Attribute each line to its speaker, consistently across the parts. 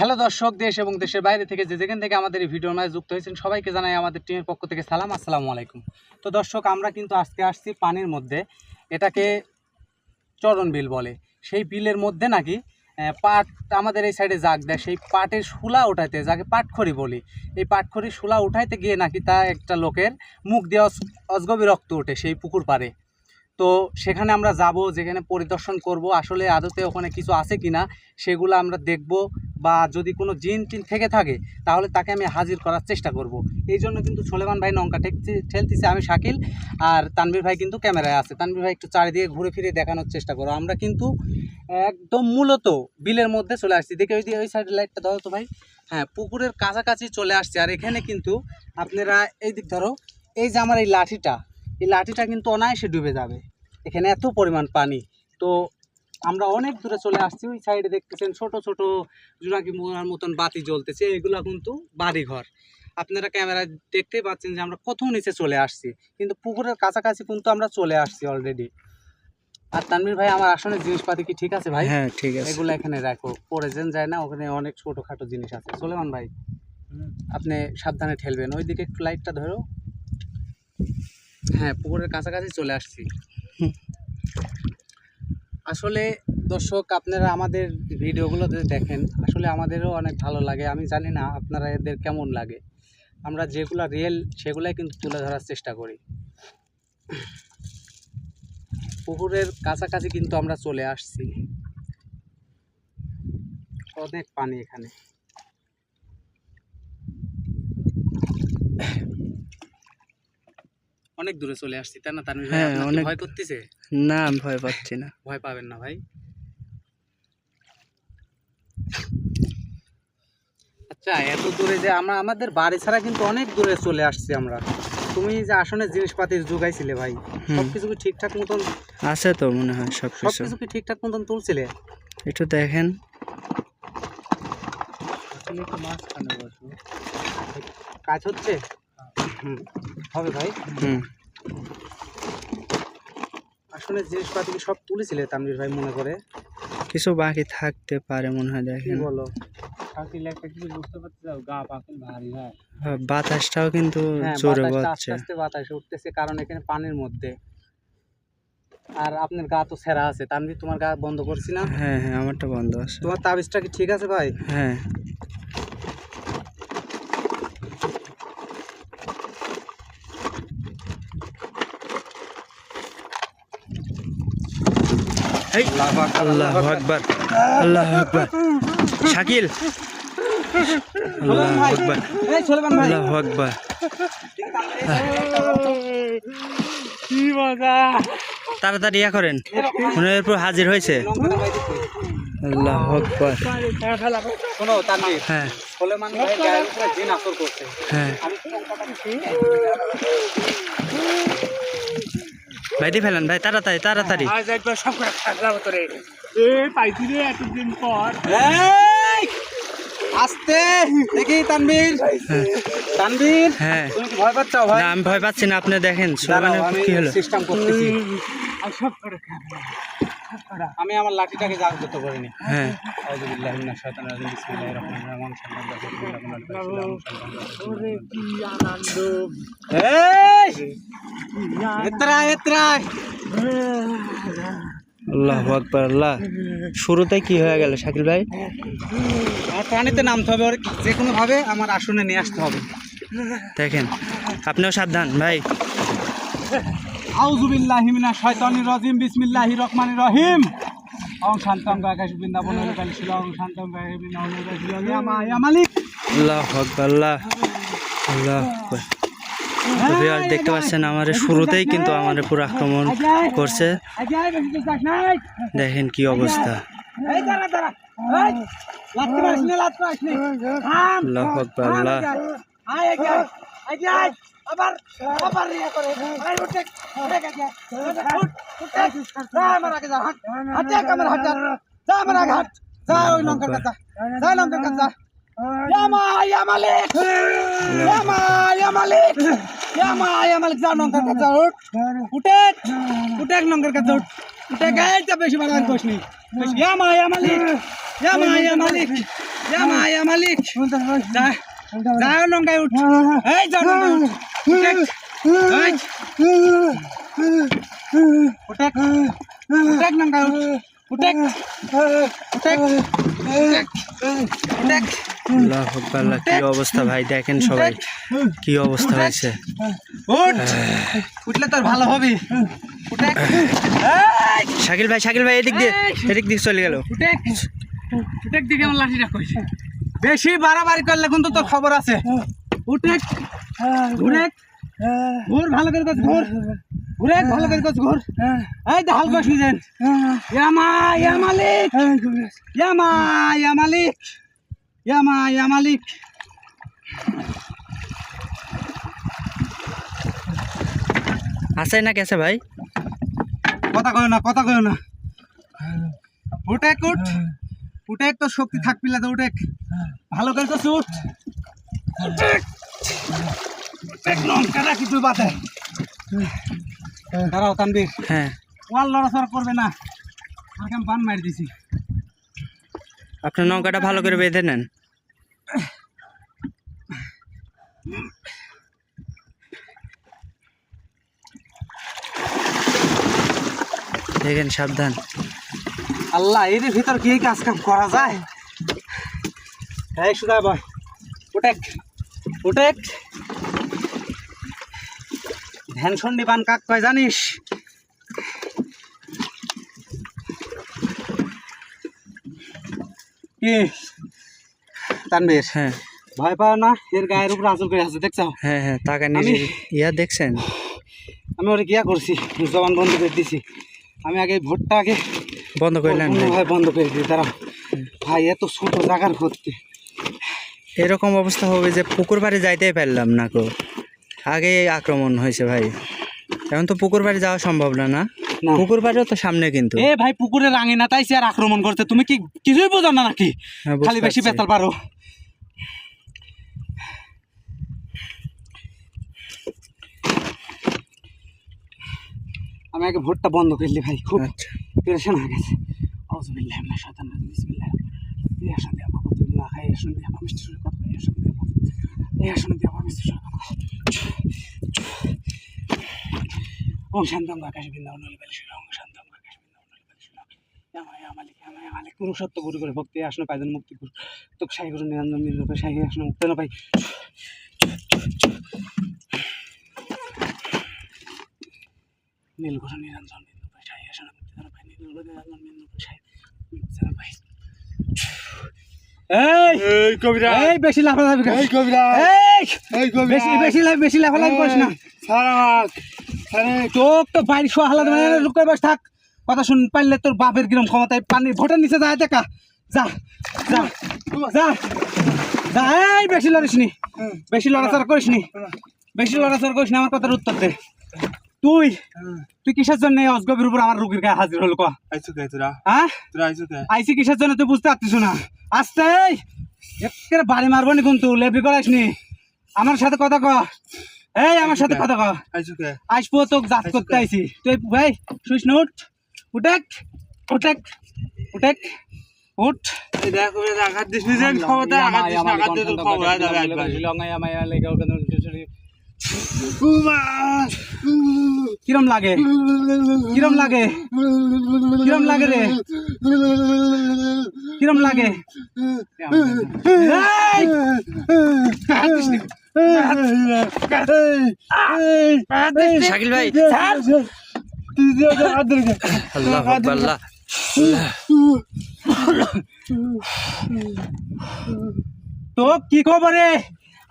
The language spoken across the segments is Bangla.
Speaker 1: হ্যালো দর্শক, দেশ এবং দেশের বাইরে থেকে যে যেখান থেকে আমাদের এই ভিডিওর মাঝে যুক্ত হয়েছেন, সবাইকে জানাই আমাদের টিমের পক্ষ থেকে সালাম, আসসালামু আলাইকুম। তো দর্শক, আমরা কিন্তু আজকে আসছি পানির মধ্যে, এটাকে চরণ বিল বলে। সেই বিলের মধ্যে নাকি পাট আমাদের এই সাইডে জাগ দেয়, সেই পাটের শুলা উঠাইতে যাকে পাটখড়ি বলি। এই পাটখড়ি শুলা উঠাইতে গিয়ে নাকি তা একটা লোকের মুখ দিয়ে অজ- অজগবি রক্ত ওঠে সেই পুকুর পাড়ে। তো সেখানে আমরা যাব, যেখানে পরিদর্শন করব, আসলে আদতে ওখানে কিছু আছে কি না সেগুলো আমরা দেখব বা যদি কোনো জিন টিন থেকে থাকে তাহলে তাকে আমি হাজির করার চেষ্টা করব। এই জন্য কিন্তু সোলেমান ভাই নৌকা ঠেকতে ঠেলতেছে। আমি শাকিল আর তানভীর ভাই কিন্তু ক্যামেরায় আছে। তানভীর ভাই একটু চারিদিকে ঘুরে ফিরে দেখানোর চেষ্টা করো। আমরা কিন্তু একদম মূলত বিলের মধ্যে চলে আসছি। দেখে ওই দিয়ে ওই সাইডের লাইটটা ধরো তো ভাই। হ্যাঁ পুকুরের কাছাকাছি চলে আসছে। আর এখানে কিন্তু আপনারা এই দিক ধরো, এই যে আমার এই লাঠিটা এই লাঠিটা কিন্তু অনায়াসে ডুবে যাবে। এখানে এত পরিমাণ পানি। তো আমরা অনেক দূরে চলে আসছি ওই সাইডে দেখতেছেন ছোট ছোট জোনাকি মোড়ার মতন বাতি জ্বলতেছে এগুলো কিন্তু বাড়িঘর। আপনারা ক্যামেরায় দেখতেই পাচ্ছেন যে আমরা কত নিচে চলে আসছি কিন্তু পুকুরের কাছাকাছি কিন্তু আমরা চলে আসছি অলরেডি আর তানভীর ভাই আমার আসলে জিনিসপাতি কি ঠিক আছে ভাই?
Speaker 2: হ্যাঁ ঠিক আছে।
Speaker 1: এগুলো এখানে রাখো পরে যেন যায় না ওখানে অনেক ছোটোখাটো জিনিস আছে। সোলেমান ভাই আপনি সাবধানে ঠেলবেন। ওইদিকে একটু লাইটটা ধরো। হ্যাঁ পুকুরের কাছাকাছি চলে আসছি। আসলে দর্শক আপনারা আমাদের ভিডিওগুলো যদি দেখেন আসলে আমাদেরও অনেক ভালো লাগে। আমি জানি না আপনারা এদের কেমন লাগে। আমরা যেগুলো রিয়েল সেগুলাই কিন্তু তুলে ধরার চেষ্টা করি। পুকুরের কাছাকাছি কিন্তু আমরা চলে আসছি। অনেক পানি এখানে। অনেক দূরে চলে আসছি তাই না তানভীর ভাই?
Speaker 2: হ্যাঁ,
Speaker 1: আপনার কি
Speaker 2: অনেক-
Speaker 1: ভয় করতেছে?
Speaker 2: না আমি ভয় পাচ্ছি না।
Speaker 1: ভয় পাবেন না ভাই। আচ্ছা এত দূরে যে আমরা আমাদের বাড়ি ছাড়া কিন্তু অনেক দূরে চলে আসছি আমরা। তুমি যে আসনে জিনিসপাতি যোগাইছিলে ভাই। সবকিছু কি ঠিকঠাক মতন
Speaker 2: আছে তো মনে হয় সব কিছু
Speaker 1: সবকিছু কি ঠিকঠাক মতন তুলছিলে?
Speaker 2: একটু দেখেন।
Speaker 1: কাজ হচ্ছে? হবে ভাই?
Speaker 2: হুম।
Speaker 1: আসলে জিনিসপাতি সব তুলেছিলে তামরির ভাই মনে করে?
Speaker 2: কিছু বাকি থাকতে পারে মনে হয় দেখেন।
Speaker 1: বলো? হ্যাঁ।
Speaker 2: হ্যাঁ, বাতাসটাও কিন্তু
Speaker 1: হ্যাঁ
Speaker 2: জোরে
Speaker 1: আস্তে বাতাস উঠতেছে কারণ এখানে পানির মধ্যে। আর আপনার গা তো সেরা আছে। তানভীর তোমার গা বন্ধ করছি না?
Speaker 2: হ্যাঁ হ্যাঁ আমারটা বন্ধ আছে।
Speaker 1: তোমার তাবিজটা কি ঠিক আছে ভাই?
Speaker 2: হ্যাঁ। আল্লাহ আকবার। আল্লাহ আকবার। শাকিল। আল্লাহ আকবার। আল্লাহ আকবার। তাড়াতাড়ি ইয়া করেন। মনে এরপর হাজির হয়েছে। আল্লাহ আকবার। হ্যাঁ।
Speaker 1: উপরে
Speaker 2: হ্যাঁ। ভাই দিয়ে ফেলেন ভাই তাড়াতাড়ি তাড়াতাড়ি।
Speaker 3: আজ একবার সব করে থাকলাম তোরে। এ পাইছি রে এতদিন পর।
Speaker 1: এই! আস্তে। দেখি তানভীর। তানভীর
Speaker 2: হ্যাঁ।
Speaker 1: তুমি ভয় পাচ্ছ ভাই?
Speaker 2: না আমি ভয় পাচ্ছি না আপনি দেখেন সুলেমানের কি হলো।
Speaker 1: সিস্টেম করতেছি।
Speaker 3: সব করে
Speaker 1: আমি আমার লাঠিটাকে জাগ্রত করিনি।
Speaker 2: হ্যাঁ।
Speaker 1: আউযু বিল্লাহি মিনাশ শাইতানির রাজিম। বিসমিল্লাহির রহমানির রহিম।
Speaker 3: ওরে কি আনন্দ।
Speaker 1: এই! এতরা এতরা
Speaker 2: আল্লাহ আকবার আল্লাহ। শুরুতে কি হয়ে গেল শাকিল ভাই?
Speaker 1: আমার প্রাণীতে নামতে হবে যে কোনো ভাবে আমার আসনে নিয়ে আসতে হবে।
Speaker 2: দেখেন আপনিও সাবধান ভাই।
Speaker 1: আউযু বিল্লাহি মিনাশ শাইতানির রাজিম বিসমিল্লাহির রহমানির রহিম। ওম শান্তম গাকাশ বৃন্দাবন কালী শিল ওম শান্তম গাকাশ বৃন্দাবন কালী শিল ইয়া মালিক
Speaker 2: আল্লাহ আকবার আল্লাহ আল্লাহ আকবার। ভিউয়ার দেখতে পাচ্ছেন আমার শুরুতেই কিন্তু আমার পুরো আক্রমণ করছে দেখেন কি অবস্থা
Speaker 3: আমার আগে যা হাট হাটে কামার হাট যা যা আমার আগে হাট যা ওই লঙ্কার কাছে যা লঙ্কার কাছে যা ইয়া মা ইয়া মালিক ইয়া মা ইয়া মালিক ইয়া মা ইয়া মালিক যা লঙ্কার কাছে উঠ উঠে উঠে লঙ্কার কাছে উঠ উঠে গায়ে বেশি বাড়ার কোশ নেই ইয়া মা ইয়া মালিক
Speaker 1: উঠ উঠ উঠ
Speaker 2: আল্লাহ আল্লাহ কি অবস্থা ভাই? দেখেন সবাই কি অবস্থা হয়েছে।
Speaker 1: উঠ। উঠলে তোর ভালো হবে।
Speaker 2: শাকিল ভাই শাকিল ভাই এদিক দিয়ে এদিক দিয়ে চলে গেল।
Speaker 1: উঠেক উঠেক দিকে আমার লাঠিটা কইছে। বেশি বাড়াবাড়ি করলে কিন্তু তোর খবর আছে। উঠেক ঘুরেক ঘুর ভালো করে কাজ ঘুর। ঘুরেক ভালো করে কাজ ঘুর। এই তো হালকা সুজেন ইয়ামা ইয়া মালিক ইয়ামা ইয়া ইয়া মালিক
Speaker 2: আছে না কেছে ভাই?
Speaker 1: কথা কয় না কথা কয় না। উঠেক উঠ। উঠেক তো শক্তি থাকবি না তো উঠেক ভালো করে তো উঠ। উঠেক লঙ্কা রাখি তুই বাতে দাঁড়াও তানবীর
Speaker 2: হ্যাঁ।
Speaker 1: ওয়াল লড়াচড়া করবে না। আমি বান মারি দিছি।
Speaker 2: আপনার নৌকাটা ভালো করে বেঁধে নেন। দেখেন, সাবধান।
Speaker 1: আল্লাহ এর ভিতর কি কাজ কাম করা যায়? সুদা সন্ডি বান কাক কয় জানিস? কি? তানবীর
Speaker 2: হ্যাঁ।
Speaker 1: ভয় পাও না এর গায়ের উপর আচল করে আছে দেখছ?
Speaker 2: হ্যাঁ হ্যাঁ টাকা নিয়ে ইয়া দেখছেন?
Speaker 1: আমি ওরে গিয়া করছি? জবান বন্ধ করে দিছি। আমি আগে ভোটটা আগে
Speaker 2: বন্ধ করলেন ভাই।
Speaker 1: ভাই বন্ধ করে দিই দাঁড়াও। ভাই এত ছোট জায়গার ভর্তি
Speaker 2: এরকম অবস্থা হবে যে পুকুর বাড়ি যাইতেই পারলাম না কো আগে আক্রমণ হয়েছে ভাই। এখন তো পুকুর বাড়ি যাওয়া সম্ভব না না?
Speaker 1: না।
Speaker 2: পুকুর বাড়িও তো সামনে কিন্তু।
Speaker 1: এ ভাই পুকুরে রাঙে না তাইছে আর আক্রমণ করছে। তুমি কি কিছুই বোঝো না নাকি?
Speaker 2: হ্যাঁ,
Speaker 1: খালি বেশি। পেতাল পারো। আমি আগে ভোটটা বন্ধ করলি ভাই খুব
Speaker 2: আচ্ছা।
Speaker 1: পেরেশান হয়ে গেছে। আউযুবিল্লাহি মিনাশ শাইতানির রাজিম রহিম ইয়া শান্তি আপা কত না খাই ইয়া শান্তি আপা মিষ্টি সুরে কথা ইয়া শান্তি আপা ইয়া শান্তি আপা মিষ্টি সুরে কথা ওম শান্তম আকাশ বৃন্দাবন বলে শ্রী ওম শান্তম আকাশ বৃন্দাবন বলে শ্রী। ইয়ামা ইয়া মালিক ইয়ামা ইয়া গুরু সত্য গুরু করে ভক্তি আসন পাইজন মুক্তি গুরু। তো সাই গুরু নিরঞ্জন মিল রূপে সাই আসন মুক্তি না পাই। নীল গুরু নিরঞ্জন মিল রূপে সাই আসন মুক্তি না পাই। নীল গুরু নিরঞ্জন মিল রূপে সাই মুক্তি না পাই। এই!
Speaker 3: এই কবিরা
Speaker 1: এই বেশি লাফালাফি
Speaker 3: এই কবিরা
Speaker 1: এই!
Speaker 3: এই কবিরা
Speaker 1: বেশি বেশি লাফ বেশি লাফালাফি করিস না।
Speaker 3: সারা
Speaker 1: চোখ তো বাইরে শোয়া হালাত মানে লুকাই বস থাক। কথা শুন পারলে তোর বাপের কিরম ক্ষমতায় পানি ভোটের নিচে যায় দেখা। যা যা যা যা এই বেশি লড়িস নি। বেশি লড়াচড়া করিস নি। বেশি লড়াচড়া করিস না আমার কথার উত্তর দে। তুই তুই কিসের জন্য অজগবের উপর আমার রুগীর গায়ে হাজির হল কয়া
Speaker 3: আইছো কে তোরা?
Speaker 1: হ্যাঁ?
Speaker 3: তোরা আইছো কে?
Speaker 1: আইসি কিসের জন্য তুই বুঝতে পারতিস না। আসতে একেবারে বাড়ি মারবো নি কিন্তু লেবরি করাইস নি। আমার সাথে কথা ক। এই আমার সাথে কথা ক
Speaker 3: আইছো কে?
Speaker 1: আসব তো জাত করতে আইছি। তুই ভাই শুইস না উঠ। উঠেক উঠেক উঠেক উঠ।
Speaker 3: এই দেখ কবিরা আঘাত দিস নি যেন ক্ষমতা আঘাত দিস না, আঘাত দিয়ে তোর খবর যাবে একবার। উমা
Speaker 1: কিরম লাগে? কিরম লাগে? কিরম লাগে রে? কিরম লাগে? এই! তো কি খবরে?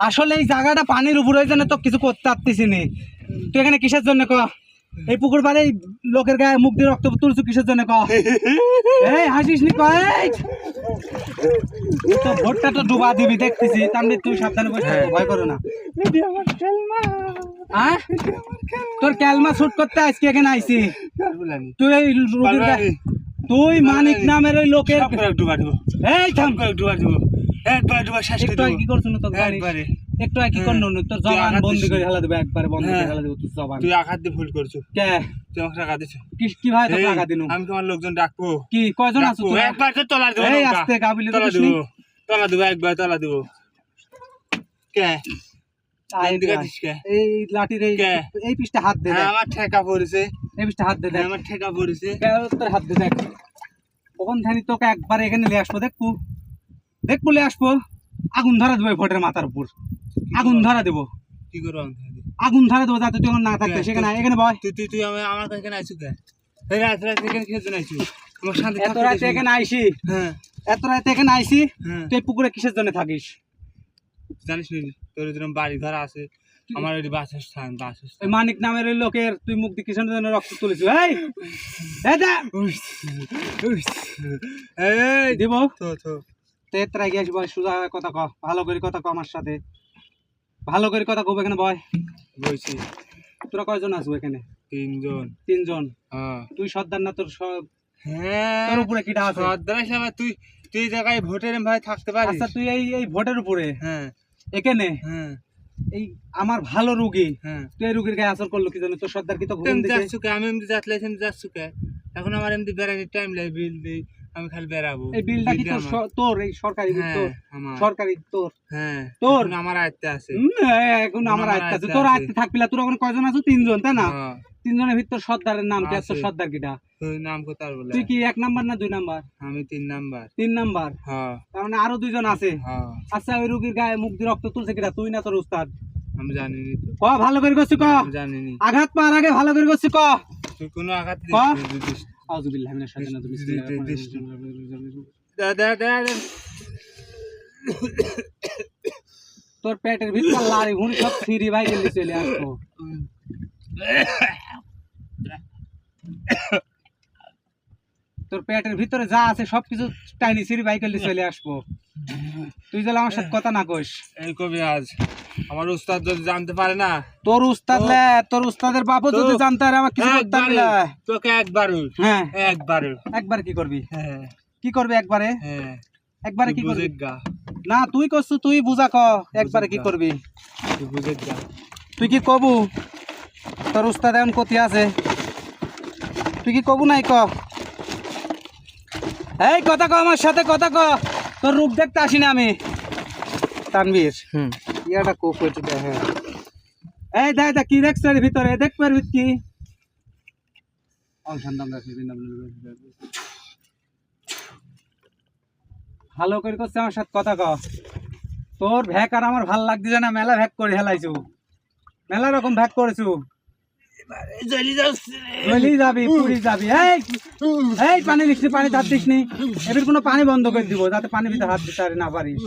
Speaker 1: আসলে এই জায়গাটা পানির উপরে জন্য তো কিছু করতে পারতেছি তুই এখানে কিসের জন্য ক? এই পুকুর পাড়ে লোকের গায়ে মুখ দিয়ে রক্ত তুলছু কিসের জন্য ক এই হাসিস নি কয় তো ভোটটা তো ডুবা দিবি দেখতেছি। তাহলে তুই সাবধানে বসে ভয় করো না। তোর ক্যালমা শুট করতে আজকে এখানে আইছি।
Speaker 3: বলানি
Speaker 1: তুই এই রুগীর তুই মানিক নামের ওই লোকের
Speaker 3: ডুবা একটু
Speaker 1: এই থাম।
Speaker 3: একটু বাড়বো একবার একটু শেষ
Speaker 1: কি করছ না?
Speaker 3: একবারে।
Speaker 1: একটু কি করনো না জবান
Speaker 3: দিস।
Speaker 1: করে হেলা দেবো একবারে বন্ধ করে
Speaker 3: হ্যাঁ।
Speaker 1: হেলা দেবো তোর জবান।
Speaker 3: তুই আঘাত দিয়ে ভুল করছ।
Speaker 1: কে?
Speaker 3: তুই আমাকে টাকা দিছো।
Speaker 1: কি কি ভাই টাকা দিনু?
Speaker 3: আমি তোমার লোকজন ডাকবো।
Speaker 1: কি কয়জন আছো তোরা?
Speaker 3: একবার তো তলার দেবো
Speaker 1: এই। আস্তে তো
Speaker 3: তলার
Speaker 1: কৃষ্ণি
Speaker 3: দেবো।
Speaker 4: তলা দিব একবার তলা দিব। কে?
Speaker 1: এই লাঠির এই এই পিসটা হাত দে
Speaker 4: হ্যাঁ, আমার ঠেকা পড়েছে।
Speaker 1: এই পিসটা হাত দে
Speaker 4: হ্যাঁ, আমার ঠেকা পড়েছে।
Speaker 1: তোর হাত দে দেখ। কখন থানি তোকে একবার এখানে নিয়ে আসব দেখব। দেখব নিয়ে আসব। আগুন ধরা দেবো ভোটের মাথার উপর। আগুন ধরা দেবো।
Speaker 4: কি করব
Speaker 1: আগুন ধরা দেবো যাতে তুই না থাকতে সেখানে এখানে বয়।
Speaker 4: তুই তুই তুই আমার কাছে রাত রাত এখানে আইসু?
Speaker 1: এত রাতে এখানে আইসি?
Speaker 4: হ্যাঁ।
Speaker 1: এত রাতে এখানে আইসি?
Speaker 4: হ্যাঁ।
Speaker 1: তুই পুকুরে কিসের জন্য থাকিস?
Speaker 4: জানিস নি তোর যেরকম বাড়ি ঘর আছে আমার ওই বাসস্থান বাসস্থান।
Speaker 1: মানিক নামের ওই লোকের তুই মুখ দিয়ে কিসের জন্য রক্ত তুলেছিস? এই! এই
Speaker 4: এই
Speaker 1: দিব?
Speaker 4: তো তো
Speaker 1: তে তোরা বয় সোজা কথা ক ভালো করে কথা ক আমার সাথে। ভালো করে কথা কব এখানে বয়।
Speaker 4: বলছি
Speaker 1: তোরা কয়জন আসব এখানে?
Speaker 4: তিনজন।
Speaker 1: তিনজন?
Speaker 4: হ্যাঁ।
Speaker 1: তুই সর্দার না তোর স-
Speaker 4: হ্যাঁ।
Speaker 1: তোর উপরে কিটা আছে?
Speaker 4: সর্দার হিসাবে তুই তুই জায়গায় ভোটের ভাই থাকতে পারিস।
Speaker 1: আচ্ছা তুই এই এই ভোটের উপরে?
Speaker 4: হ্যাঁ।
Speaker 1: এখানে?
Speaker 4: হ্যাঁ।
Speaker 1: এই আমার ভালো রুগী।
Speaker 4: হ্যাঁ।
Speaker 1: তুই এই রুগীর গায়ে আসর করল কি জানো? তোর সর্দার কি তো ঘুম দিছে?
Speaker 4: আমি এমনি যাচ্লে এখানে যাচ্ছ কে? এখন আমার এমনি বেড়ানোর টাইম লাগে বিল দিই। আমি খালি বেড়াবো
Speaker 1: এই বিলটা কি তোর তোর এই সরকারি বিল
Speaker 4: হ্যাঁ
Speaker 1: তোর সরকারি তোর?
Speaker 4: হ্যাঁ
Speaker 1: তোর?
Speaker 4: আমার আয়ত্তে আছে।
Speaker 1: এখন আমার আয়ত্তে আছে। তোর আয়ত্তে থাকবি না। তোর ওখানে কয়জন আছো? তিনজন তাই না?
Speaker 4: হ্যাঁ,
Speaker 1: তিনজনের ভিতর সর্দারের নাম কি?
Speaker 4: আছে।
Speaker 1: সর্দার কিটা
Speaker 4: তুই নাম বলে?
Speaker 1: তুই কি এক নাম্বার না দুই নাম্বার?
Speaker 4: আমি তিন নাম্বার।
Speaker 1: তিন নাম্বার?
Speaker 4: হ্যাঁ।
Speaker 1: তার মানে আরও দুইজন আছে?
Speaker 4: হ্যাঁ।
Speaker 1: আচ্ছা ওই রুগীর গায়ে মুখ দিয়ে রক্ত তুলছে কিনা তুই না তোর উস্তাদ?
Speaker 4: আমি জানিনি
Speaker 1: ক ভালো করে করছি ক?
Speaker 4: জানিনি।
Speaker 1: আঘাত পাওয়ার আগে ভালো করে করছি ক?
Speaker 4: তুই কোনো আঘাত দিস
Speaker 1: আউযুবিল্লাহি মিনাশ শাইতানির রাজিম, বিসমিল্লাহির রহমানির রহিম।
Speaker 4: দে দে দে দে।
Speaker 1: তোর পেটের ভিতর লাড়ি ঘুন সব ফিরি ভাই গেলি চলে আসব তোর পেটের ভিতরে যা আছে সবকিছু টাইনি সিঁড়ি বাইকেল চলে আসব তুই যদি আমার সাথে কথা না কইস।
Speaker 4: এই কবি আজ। আমার উস্তাদ যদি জানতে পারে না
Speaker 1: তোর উস্তাদ লে তোর উস্তাদের বাপও যদি জানতে পারে আমার কিছু করতে।
Speaker 4: তোকে একবার
Speaker 1: হ্যাঁ।
Speaker 4: একবার।
Speaker 1: একবার কি করবি?
Speaker 4: হ্যাঁ।
Speaker 1: কি করবি একবারে?
Speaker 4: হ্যাঁ।
Speaker 1: একবারে কি
Speaker 4: তুই
Speaker 1: করবি না তুই করছু তুই বুঝা ক একবারে কি করবি?
Speaker 4: তুই
Speaker 1: তুই কি কবু? তোর উস্তাদ এমন কতি আছে? তুই কি কবু নাই ক? এই কথা ক আমার সাথে কথা ক। তোর রূপ দেখতে আসি না আমি। তানবীর
Speaker 2: হুম।
Speaker 1: ইয়াটা কোপ হয়েছে হ্যাঁ। এই দেখ দেখ কি দেখছ এর ভিতরে? দেখ পারবি কি? ভালো করে করছে আমার সাথে কথা ক। তোর ভ্যাক আর আমার ভালো লাগছে না মেলা ভ্যাক করে হেলাইছু। মেলা রকম ভ্যাক করেছু। গলি যাবি পুরি যাবি। এই এই পানি লিখছি পানি ধার দিস নি। এবার কোনো পানি বন্ধ করে দিব যাতে পানি ভিতরে হাত দিতে না পারিস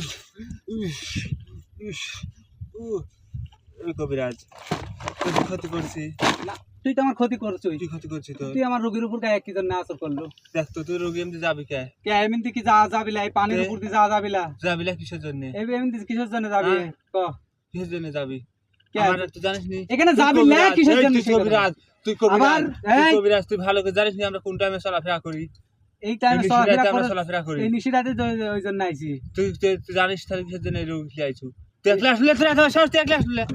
Speaker 4: কবিরাজ ক্ষতি করছি?
Speaker 1: না, তুই তো আমার ক্ষতি করছিস
Speaker 4: ক্ষতি
Speaker 1: তুই আমার রোগীর উপর গায়ে আসর করল।
Speaker 4: দেখ তো তুই রোগী এমনি যাবি কে?
Speaker 1: কে এমনি কি যা যাবিলা এই পানির উপর দিয়ে যা যাবিলা
Speaker 4: যাবি না কিসের জন্য?
Speaker 1: এমনি কিসের জন্য যাবি?
Speaker 4: হ্যাঁ।
Speaker 1: ক?
Speaker 4: কিসের জন্য যাবি? জানিস
Speaker 1: এখানে যাবি না কিসের জন্য
Speaker 4: তুই কবিরাজ তুই কবিরাজ তুই কবিরাজ তুই ভালো করে জানিস নি আমরা কোন টাইমে চলাফেরা করি?
Speaker 1: এই টাইমে চলাফেরা করে। ওই- জন্য আইছি।
Speaker 4: তুই জানিস তাহলে কিসের জন্য এই রোগী আইছু?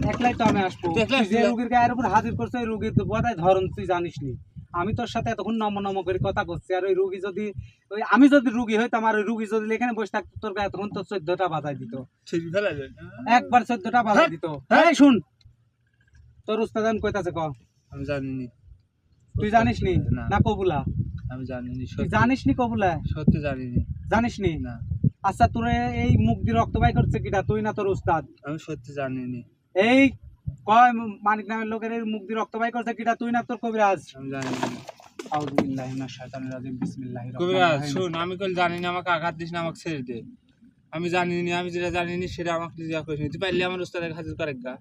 Speaker 1: একলাই তো আমি আসব। যে? গায়ের উপর হাজির করছে রোগীর তো ধরন তুই জানিস নি। আমি তোর সাথে এতক্ষণ নম নম করে কথা করছি আর ওই রুগী যদি ওই আমি যদি রুগী হইতাম আর ওই রুগী যদি এখানে বসে থাকতো তোর তখন তোর চোদ্দটা বাধাই দিত। একবার চোদ্দটা বাধাই
Speaker 4: হ্যাঁ,
Speaker 1: দিত। এই শুন তোর উস্তাদ আমি কইতাছে ক?
Speaker 4: আমি জানি নি
Speaker 1: তুই জানিস নি।
Speaker 4: না।
Speaker 1: কবুলা?
Speaker 4: আমি জানি নি
Speaker 1: তুই জানিস নি কবুলা?
Speaker 4: সত্যি জানি নি
Speaker 1: জানিস নি।
Speaker 4: না
Speaker 1: আচ্ছা তোর এই মুখ দিয়ে রক্ত বাই করছে কিটা? তুই না তোর উস্তাদ?
Speaker 4: আমি সত্যি জানি নি
Speaker 1: এই কয় মানিক নামের লোকের মুখ দিয়ে রক্ত বাই করছে? কিটা তুই না তোর রহিম।
Speaker 4: শুন আমি কল জানি না আমাকে আঘাত দিস না আমাকে ছেড়ে দে। আমি জানি নি আমি যেটা জানি নি সেটা আমাকে তুই যা করিস তুই পারলে আমার উস্তাদের হাজির করে গা।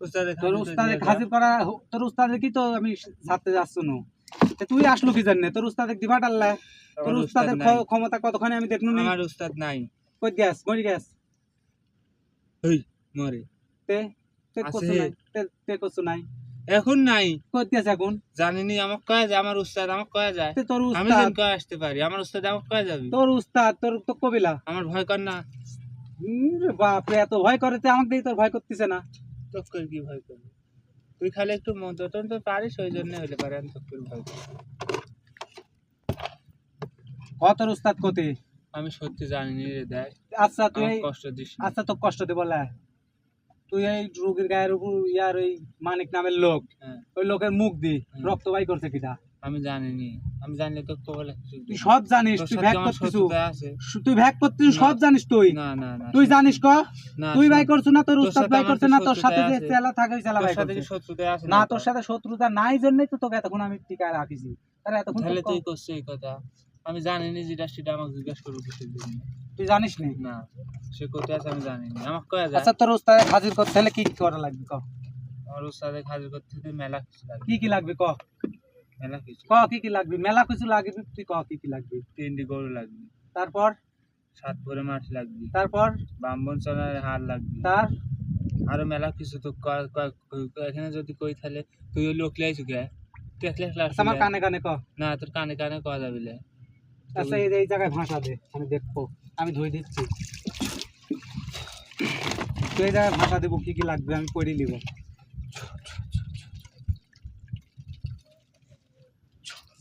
Speaker 4: উস্তাদের
Speaker 1: তোর উস্তাদে হাজির করা তোর উস্তাদে কি তো আমি ছাড়তে যাচ্ছ না? তুই আসলো কি জানি তোর উস্তাদে দিবা টাল্লা তোর উস্তাদের ক্ষমতা কতখানি আমি দেখনু নি?
Speaker 4: আমার উস্তাদ নাই।
Speaker 1: কই গ্যাস? মরি গ্যাস।
Speaker 4: ওই মরে।
Speaker 1: তে নাই?
Speaker 4: এখন নাই।
Speaker 1: এখন?
Speaker 4: জানি নি আমাকে কয়ে যায় আমার উস্তাদ আমাকে কয়ে যায়।
Speaker 1: তোর
Speaker 4: আমি যেন কয়ে আসতে পারি আমার উস্তাদ আমাকে কয়ে যাবি।
Speaker 1: তোর উস্তাদ তোর তো কবিলা?
Speaker 4: আমার ভয় কর না।
Speaker 1: হুম রে বাপ রে এত ভয় করে আমাকে দেখি তোর ভয় করতেছে না।
Speaker 4: তোর করে কি ভয় করবি? তুই খালি একটু তো পারিস ওই জন্য হলে পারে আমি তোর ভয় করি।
Speaker 1: কত উস্তাদ কতে?
Speaker 4: আমি সত্যি জানি নি রে দেখ।
Speaker 1: আচ্ছা তুই
Speaker 4: কষ্ট দিস
Speaker 1: আচ্ছা তো কষ্ট দে বলে তুই এই রোগীর গায়ের উপর ইয়ার ওই মানিক নামের লোক
Speaker 4: হ্যাঁ,
Speaker 1: ওই লোকের মুখ দি রক্ত বাই করছে কিটা?
Speaker 4: আমি জানিনি। আমি জানলে তো বলে
Speaker 1: তুই সব জানিস তুই ভ্যাক
Speaker 4: আছে।
Speaker 1: তুই ভ্যাক করতেছু সব জানিস তুই।
Speaker 4: না না না
Speaker 1: তুই জানিস ক? তুই ভাই করছু না তোর উস্তাদ ভাই করছে না তোর সাথে যে? চেলা থাকে ওই চেলা ভাই
Speaker 4: আছে
Speaker 1: না তোর সাথে শত্রুতা নাই জন্যই তো তোকে এতক্ষণ আমি টিকায় রাখিছি। তাহলে এতক্ষণ
Speaker 4: তাহলে তুই করছিস এই কথা। আমি জানিনি যেটা সেটা আমাকে জিজ্ঞাসা করব কিসের জন্য।
Speaker 1: তুই জানিস নি
Speaker 4: না সে কোথায় আছে আমি জানিনি। আমাকে কয়ে যায়
Speaker 1: আচ্ছা তোর উস্তাদ হাজির করতে হলে কি কি করা লাগবে ক?
Speaker 4: আমার উস্তাদে হাজির করতে তো মেলা কিছু
Speaker 1: কি কি লাগবে ক?
Speaker 4: মেলা কিছু।
Speaker 1: ক কি কি লাগবে? মেলা কিছু লাগবে তুই ক কি কি লাগবে?
Speaker 4: তিনটি গরু লাগবে।
Speaker 1: তারপর?
Speaker 4: সাত ভরে মাটি লাগবে।
Speaker 1: তারপর?
Speaker 4: বাম্বন চলার হার লাগবে।
Speaker 1: তার?
Speaker 4: আরও মেলা কিছু তো এখানে যদি কই তাহলে তুই লোক লাইছু কে? তুই একলা
Speaker 1: আচ্ছা, আমার কানে কানে ক।
Speaker 4: না তোর কানে কানে কয়া যাবে।
Speaker 1: আচ্ছা এই জায়গায় ভাষা দে আমি দেখব আমি ধুই দিচ্ছি। তো এই জায়গায় ভাষা দেবো কি কি লাগবে আমি পড়ে নিব।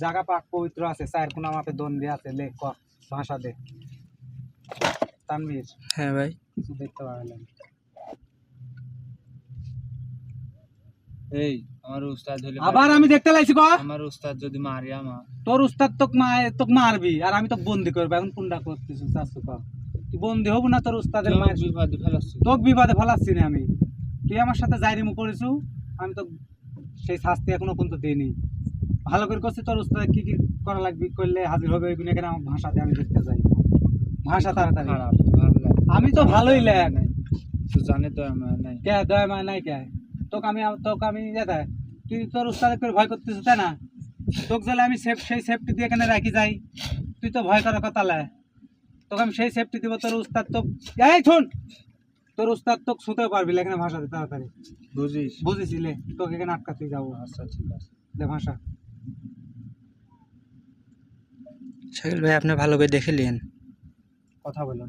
Speaker 1: জায়গা পাক পবিত্র আছে চায়ের কোনা মাপে দন দিয়ে আছে লেখ ভাষা দে। তানভীর
Speaker 2: হ্যাঁ ভাই।
Speaker 1: দেখতে পারলাম
Speaker 4: এই আমার উস্তাদ হলে
Speaker 1: আবার আমি দেখতে লাইছি ক
Speaker 4: আমার উস্তাদ যদি মারি আমার।
Speaker 1: তোর উস্তাদ তোক তোক মারবি আর আমি তোকে বন্দি করব। এখন কোনটা করতেছিস চাচ্ছু ক তুই বন্দি হব না তোর উস্তাদের মায়ের
Speaker 4: বিপদে
Speaker 1: তোক ফেলাচ্ছি না আমি। তুই আমার সাথে জাইরিমু করেছু আমি তো সেই শাস্তি এখনও পর্যন্ত দিইনি। ভালো করে করছি তোর উস্তাদ কি কি করা লাগবে করলে হাজির হবে ওইগুলো এখানে আমার ভাষাতে আমি দেখতে চাই। ভাষা তাড়াতাড়ি। আমি তো ভালোই
Speaker 4: তুই জানে তো আমার নাই।
Speaker 1: কে দয়া মায় নাই কে? তোকে আমি তোকে আমি যেতে তুই তোর উস্তাদ করে ভয় করতেছিস তাই না? তোকে যদি আমি সেফ সেই সেফটি দিয়ে এখানে রাখি যাই। তুই তো ভয় করার কথা লে। তোকে আমি সেই সেফটি দিব তোর উস্তাদ তো এই শুন! তোর উস্তাদ তোকে শুতে পারবি না এখানে ভাষাতে তাড়াতাড়ি।
Speaker 4: বুঝিস?
Speaker 1: বুঝেছিলে তোকে এখানে আটকাতে যাব।
Speaker 4: আচ্ছা ঠিক আছে।
Speaker 1: লে ভাষা।
Speaker 2: শাকিল ভাই আপনি ভালো করে দেখে নিন
Speaker 1: কথা বলো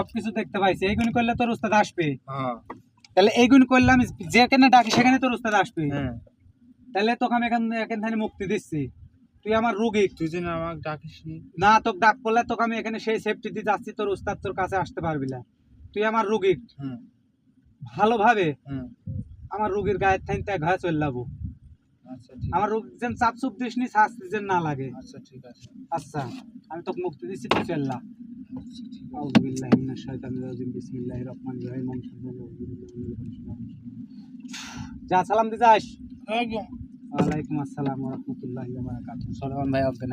Speaker 1: সবকিছু দেখতে পাইছি। এইগুলি করলে তোর উস্তাদ আসবে।
Speaker 4: হ্যাঁ।
Speaker 1: তাহলে এইগুলি করলে আমি যেখানে ডাকি সেখানে তোর উস্তাদ আসবে।
Speaker 4: হ্যাঁ।
Speaker 1: তাহলে তোকে আমি এখান এখান থেকে মুক্তি দিচ্ছি। তুই আমার রুগী।
Speaker 4: তুই যেন আমাকে ডাকিস না।
Speaker 1: তোকে ডাক করলে তোকে আমি এখানে সেই সেফটি দিয়ে যাচ্ছি তোর উস্তাদ তোর কাছে আসতে পারবি না। তুই আমার রুগী।
Speaker 4: হ্যাঁ।
Speaker 1: ভালোভাবে আমার রুগীর গায়ের থাইন তাই ঘায়ে চলে যাব।
Speaker 4: আচ্ছা
Speaker 1: আমার রোগ যেন চাপ চুপ দিস নি শাস্তি যেন না লাগে।
Speaker 4: আচ্ছা ঠিক আছে।
Speaker 1: আচ্ছা আমি তোকে মুক্তি দিচ্ছি তুই চললা
Speaker 4: ঠিক আছে।
Speaker 1: আউযু বিল্লাহি মিনাশ শাইতানির রাজিম বিসমিল্লাহির রহমানির রহিম যা সালাম দি যাস ওয়ালাইকুম আসসালাম ওয়া বারাকাতুহু সলমান ভাই অজ্ঞান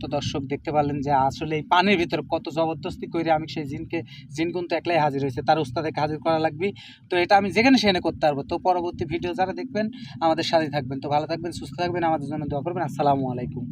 Speaker 1: তো দর্শক দেখতে পারলেন যে আসলে এই পানির ভিতর কত জবরদস্তি করে আমি সেই জিনকে জিন কিন্তু একলাই হাজির হয়েছে। তার উস্তাদেরকে হাজির করা লাগবে। তো এটা আমি যেখানে সেখানে করতে পারব। তো পরবর্তী ভিডিও যারা দেখবেন আমাদের সাথে থাকবেন। তো ভালো থাকবেন সুস্থ থাকবেন। আমাদের জন্য দোয়া করবেন। আসসালামু আলাইকুম।